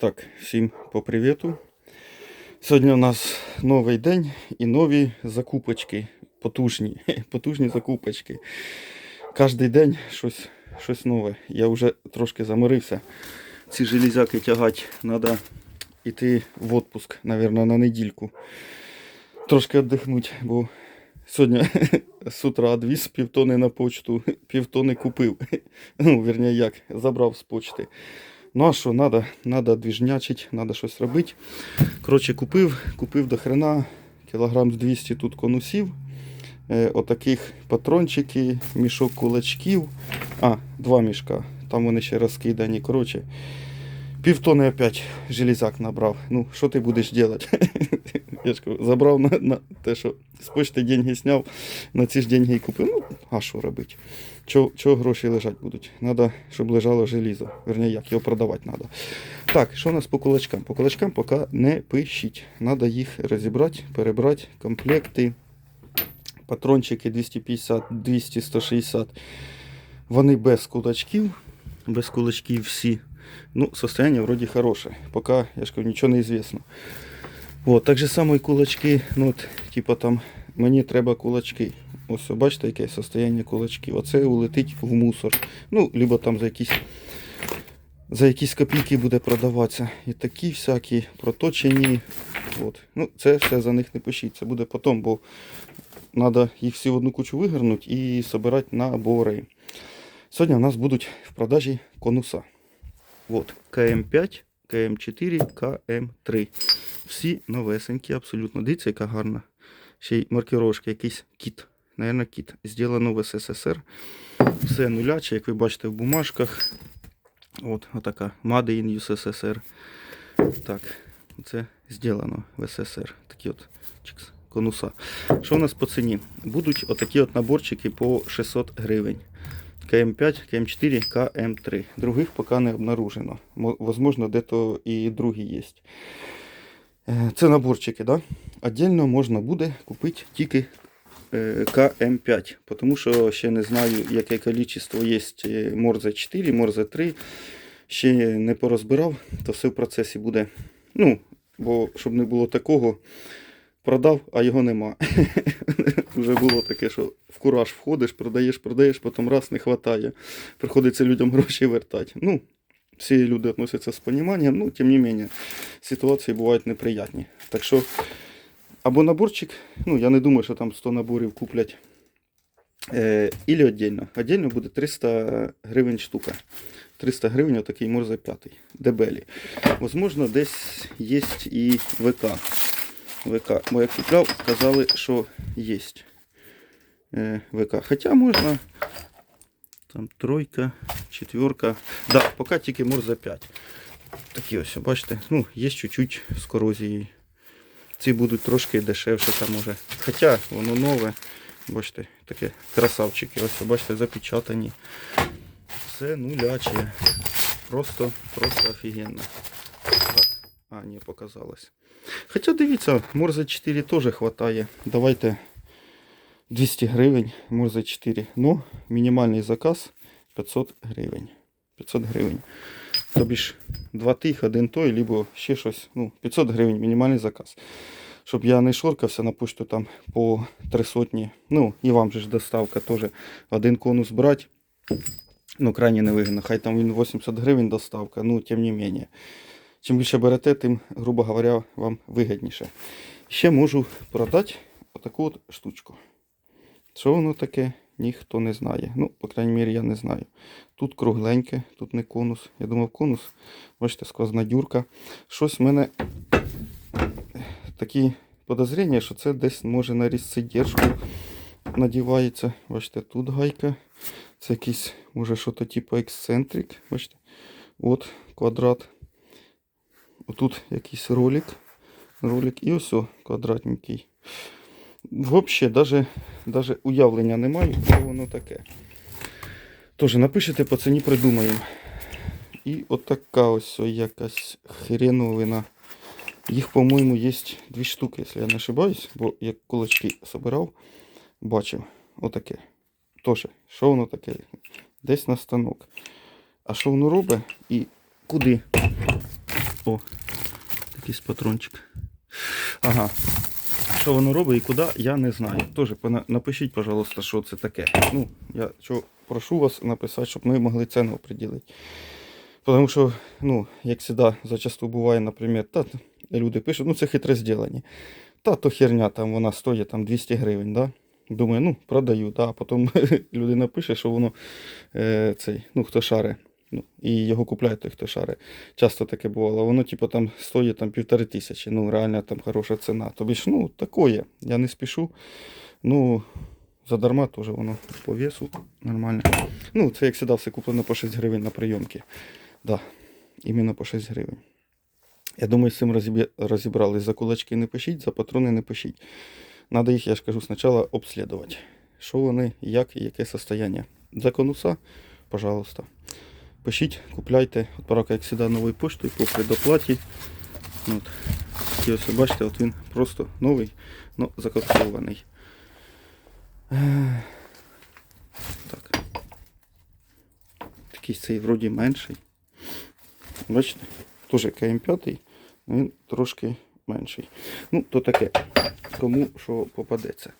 Так, всім по привіту. Сьогодні у нас новий день і нові закупочки. Потужні, потужні закупочки. Кожний день щось, щось нове. Я вже трошки заморився. Ці железяки тягати. Треба йти в відпуск, мабуть, на недільку. Трошки віддихнути, бо сьогодні з утра відвіз півтони на почту, півтони купив. Ну, вірні, як, забрав з почти. Ну а що, треба, треба двіжнячить, треба щось робити. Коротше, купив, купив до хрена кілограм 200 тут конусів. Е, отаких патрончики, мішок кулачків. А, два мішка. Там вони ще розкидані. Коротше, півтони опять железяк набрав. Ну, що ти будеш робити? Я ж забрав на, на те, що з почти деньги зняв, на ці ж деньги і купив. Ну, а що робити? Чого, чого гроші лежать будуть? Надо, щоб лежало желізо. Верні, як його продавати треба. Так, що у нас по кулачкам? По кулачкам поки не пишіть. Надо їх розібрати, перебрати, комплекти, патрончики 250, 200, 160. Вони без кулачків. Без кулачків всі. Ну, состояние вроде хорошее. Пока, я ж кажу, нічого не известно. Вот, так же само і кулачки, ну от, типа там, мені треба кулачки. Ось, бачите, яке состояние кулачків. Оце улетить в мусор. Ну, либо там за якісь, за якісь копійки буде продаватися. І такі всякі проточені. От. Ну, це все за них не пишіть. Це буде потім, бо треба їх всі в одну кучу вигорнути і збирати набори. Сьогодні у нас будуть в продажі конуса. От, КМ5, КМ4, КМ3. Всі новесенькі, абсолютно. Дивіться, яка гарна. Ще й маркировка, якийсь кіт. Наверно, кіт. Зроблено в СССР. Все нуляче, як ви бачите в бумажках. От, отака. Made in USSR. Так, це зроблено в СССР. Такі от чикс, конуса. Що у нас по ціні? Будуть отакі от наборчики по 600 гривень. КМ5, КМ4, КМ3. Других поки не обнаружено. Мо- Возможно, де-то і другі є. Е, Це наборчики, да? Отдельно можна буде купити тільки е, КМ5, тому що ще не знаю, яке кількість є е, Морзе 4, Морзе 3. Ще не порозбирав, то все в процесі буде. Ну, бо щоб не було такого, продав, а його нема. Вже було таке, що в кураж входиш, продаєш, продаєш, потім раз не вистачає. Приходиться людям гроші вертати. Ну, всі люди відносяться з розумінням, ну, тим не менше, ситуації бувають неприятні. Так що, або наборчик, ну, я не думаю, що там 100 наборів куплять. Е, Ілі віддільно. Віддільно буде 300 гривень штука. 300 гривень отакий Морзе 5. Дебелі. Возможно, десь є і ВК. ВК. Бо я купляв, казали, що є е, ВК. Хоча можна там тройка, четверка. Да, поки тільки Морзе 5. Такі ось, бачите, ну, є чуть-чуть з корозією. Ці будуть трошки дешевше там уже. Хоча воно нове. Бачите, таке красавчики. Ось, бачите, запечатані. Все нуляче. Просто, просто офігенно. Так. А, ні, показалось. Хоча дивіться, Морзе 4 теж хватає. Давайте 200 гривень, Морзе 4. Ну, мінімальний заказ 500 гривень. 500 гривень. Тобі ж два тих, один той, либо ще щось. Ну, 500 гривень мінімальний заказ. Щоб я не шоркався на пошту там по три сотні. Ну, і вам же ж доставка теж. Один конус брати. Ну, крайне невигідно. Хай там він 80 гривень доставка, ну, тим не менше. Чим більше берете, тим, грубо говоря, вам вигідніше. Ще можу продати отаку от штучку. Що воно таке, ніхто не знає. Ну, по крайній мірі, я не знаю. Тут кругленьке, тут не конус. Я думав, конус. Бачите, сквозна дюрка. Щось в мене такі подозріння, що це десь може на різцедержку надівається. Бачите, тут гайка. Це якийсь, може, що то типу ексцентрик. Бачите? От квадрат. Отут якийсь ролик. Ролик і ось квадратненький. Взагалі, даже, даже уявлення не маю, що воно таке. Тож, напишите, по ціні придумаємо. І отака ось якась хреновина. Їх, по-моєму, є дві штуки, якщо я не ошибаюсь, бо як кулачки собирав, бачив. Отаке. Тож, що воно таке? Десь на станок. А що воно робить і куди? О, якийсь патрончик. Ага. Що воно робить і куди, я не знаю. Тоже напишіть, пожалуйста, що це таке. Ну, я що, прошу вас написати, щоб ми могли ціну определити. Тому що, ну, як завжди, зачасту буває, наприклад, та, люди пишуть, ну це хитре зроблені. Та то херня, там вона стоїть там 200 гривень, да? Думаю, ну, продаю, да. а потім людина пише, що воно е, цей, ну, хто шаре. Ну, і його купляє той, хто шаре. Часто таке бувало. Воно, типу, там стоїть там, півтори тисячі. Ну, реально там хороша ціна. Тобі ж, ну, такое. Я не спішу. Ну, задарма теж воно по весу нормально. Ну, це як завжди все куплено по 6 гривень на прийомки. Да, іменно по 6 гривень. Я думаю, з цим розібрались. За кулачки не пишіть, за патрони не пишіть. Надо їх, я ж кажу, спочатку обслідувати. Що вони, як і яке состояние. За конуса, пожалуйста. Пишіть, купляйте. От парака, як завжди, новою поштою по предоплаті. От. І ось бачите, от він просто новий, але закоптований. Так. Такий цей вроді менший. Бачите? Теж КМ5, він трошки менший. Ну, то таке. Кому що попадеться.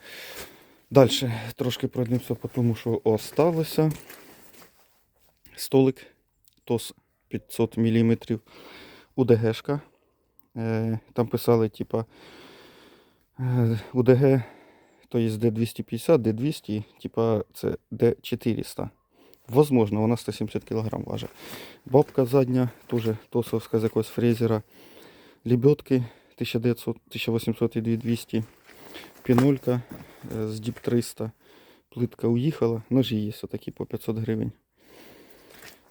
Далі трошки пройдемося по тому, що осталося. Столик ТОС 500 мм. УДГшка. Там писали, типа е, УДГ, то є D250, D200, типа це D400. Возможно, вона 170 кг важить. Бабка задня, теж тосовська з якогось фрезера. Лебедки 1900, 1800 і 2200. Пінолька е, з Deep 300. Плитка уїхала. Ножі є такі по 500 гривень.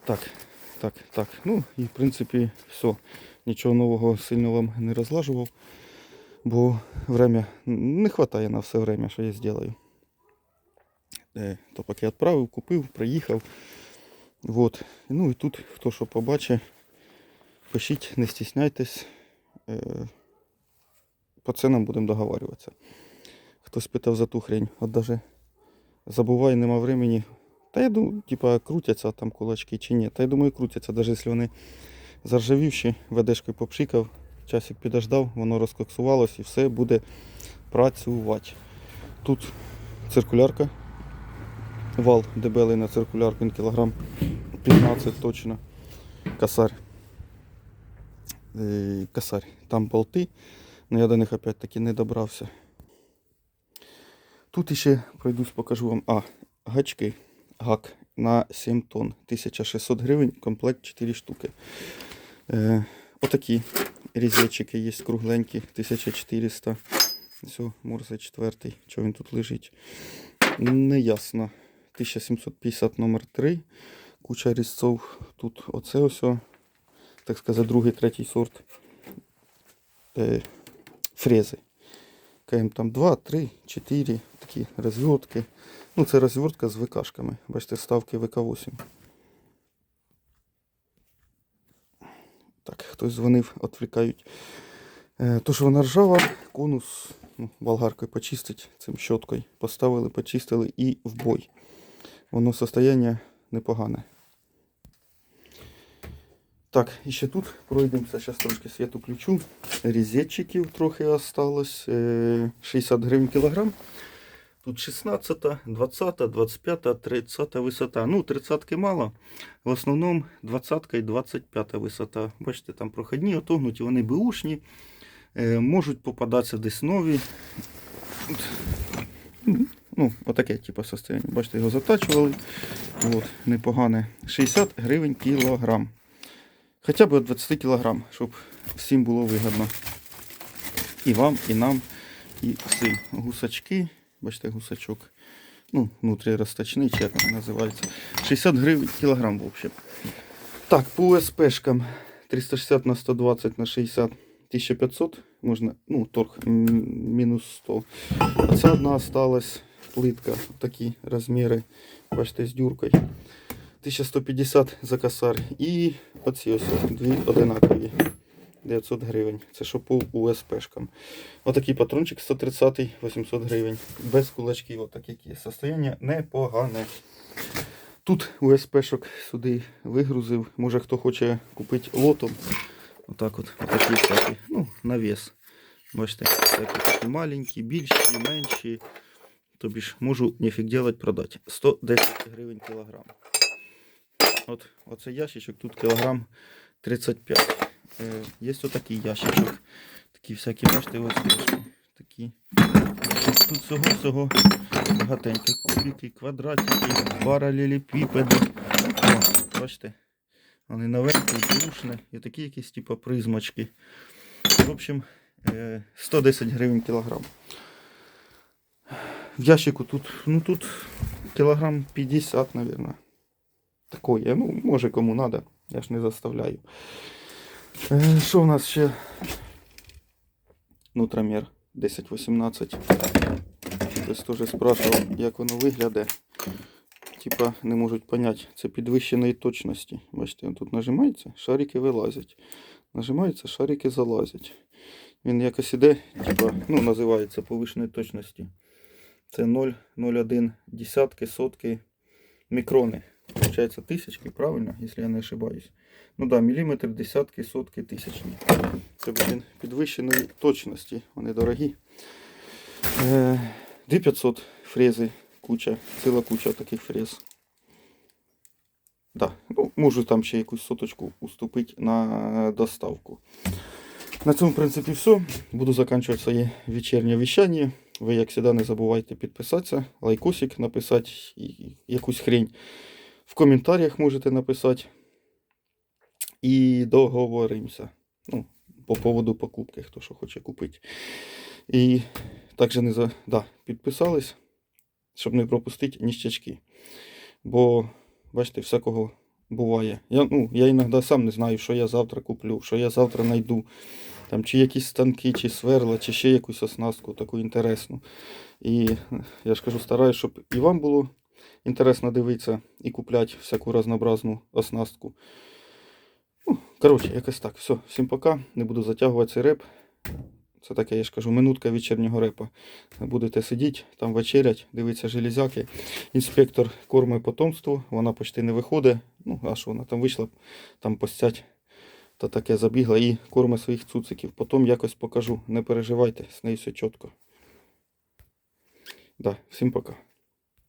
Так, так, так. Ну і в принципі все. Нічого нового сильно вам не розлажував. Бо время не вистачає на все время, що я зроблю. Е, То поки відправив, купив, приїхав. Вот. Ну і тут хто що побачить, пишіть, не стісняйтесь. Е, По ценам будемо договарюватися. Хтось питав за ту хрень. От даже забуваю, нема времени. Та я думаю, типа крутяться там кулачки чи ні. Та я думаю, крутяться, навіть якщо вони заржавівші, ведешкою попшикав, часик підождав, воно розкоксувалось і все буде працювати. Тут циркулярка. Вал дебелий на циркулярку, він кілограм 15 точно. Косарь. Е, Косарь. Там болти, але я до них опять таки не добрався. Тут ще пройдусь, покажу вам. А, гачки. Гак на 7 тонн. 1600 гривень, комплект 4 штуки. Е, отакі різечики є кругленькі, 1400. Все, Морзе 4. Що він тут лежить? Не ясно. 1750 номер 3. Куча різців. Тут оце ось, так сказати, другий, третій сорт. Е, фрези. КМ там 2, 3, 4 такі розвертки. Ну, це розвертка з ВКшками. Бачите, ставки ВК8. Так, хтось дзвонив, відвлікають. Е, то, що вона ржава, конус ну, болгаркою почистить цим щоткою. Поставили, почистили і в бой. Воно состояние непогане. Так, і ще тут пройдемося, зараз трошки світу включу. Різетчиків трохи осталось. е, 60 гривень кілограм. Тут 16, 20, 25, 30 висота. Ну, 30 мало. В основному 20 і 25 висота. Бачите, там проходні, отогнуті, вони беушні. Е, можуть попадатися десь нові. Ну, отаке, типу, состояние. Бачите, його затачували. От, непогане. 60 гривень кілограм. Хоча б 20 кілограм, щоб всім було вигідно. І вам, і нам, і всім. Гусачки. Бачите, гусачок. Ну, внутрі розточний, чи як він називається. 60 гривень кілограм, в общем. Так, по УСПшкам 360 на 120 на 60 1500 можна, ну, торг мінус 100. Оця одна осталась плитка, такі розміри, бачите, з дюркою. 1150 за косарь. І оці ось дві одинакові. 900 гривень. Це що УСПшкам. Отакий патрончик 130 800 гривень. Без кулачків, отак які. Состояння непогане. Тут УСПшок сюди вигрузив. Може хто хоче купити лотом. Отак от, отакі всякі, ну, на. Бачите, всякі такі маленькі, більші, менші. Тобі ж можу нефіг делать продати. 110 гривень кілограм. От, оце ящичок, тут кілограм 35. Е, є отакий ящичок. Такі всякі, бачите, ось. Такі. Тут всього всього багатенько. Кубики, квадратики, паралелепіпеди. Бачите. Вони наверху душне. І такі якісь типу призмочки. В общем, е, 110 гривень кілограм. В ящику тут, ну тут кілограм 50, наверное. Такое, ну, може кому надо, я ж не заставляю. Е, Що в нас ще? Нутромер 1018. Хтось теж спрашивав, як воно виглядає. Типа не можуть поняти, це підвищеної точності. Бачите, він тут нажимається, шарики вилазять. Нажимається, шарики залазять. Він якось іде, типа, ну, називається повишеної точності. Це 0,01 десятки, сотки мікрони. Получається тисячки, правильно, якщо я не ошибаюсь. Ну да, міліметр, десятки, сотки, тисячні. Це блін, підвищеної точності. Вони дорогі. Е, 2500 фрези, куча, ціла куча таких фрез. Да, ну, можу там ще якусь соточку уступити на доставку. На цьому, в принципі, все. Буду закінчувати своє вечірнє віщання. Ви, як завжди, не забувайте підписатися, лайкосик написати, якусь хрень в коментарях можете написати. І договоримося. Ну, по поводу покупки, хто що хоче купити. І також не за... да, підписались, щоб не пропустити ніщачки. Бо, бачите, всякого буває. Я, ну, я іноді сам не знаю, що я завтра куплю, що я завтра знайду. Там, чи якісь станки, чи сверла, чи ще якусь оснастку таку інтересну. І я ж кажу, стараюсь, щоб і вам було інтересно дивитися і купляти всяку разнообразну оснастку. Ну, коротше, якось так. Все, всім пока. Не буду затягувати цей реп. Це таке, я ж кажу, минутка вечірнього репа. Будете сидіти, там вечерять, дивитися железяки. Інспектор корми потомству, вона почти не виходить. Ну, а що вона там вийшла, там постять. Та таке забігла і корме своїх цуциків. Потім якось покажу. Не переживайте, з нею все чітко. Да, всім пока.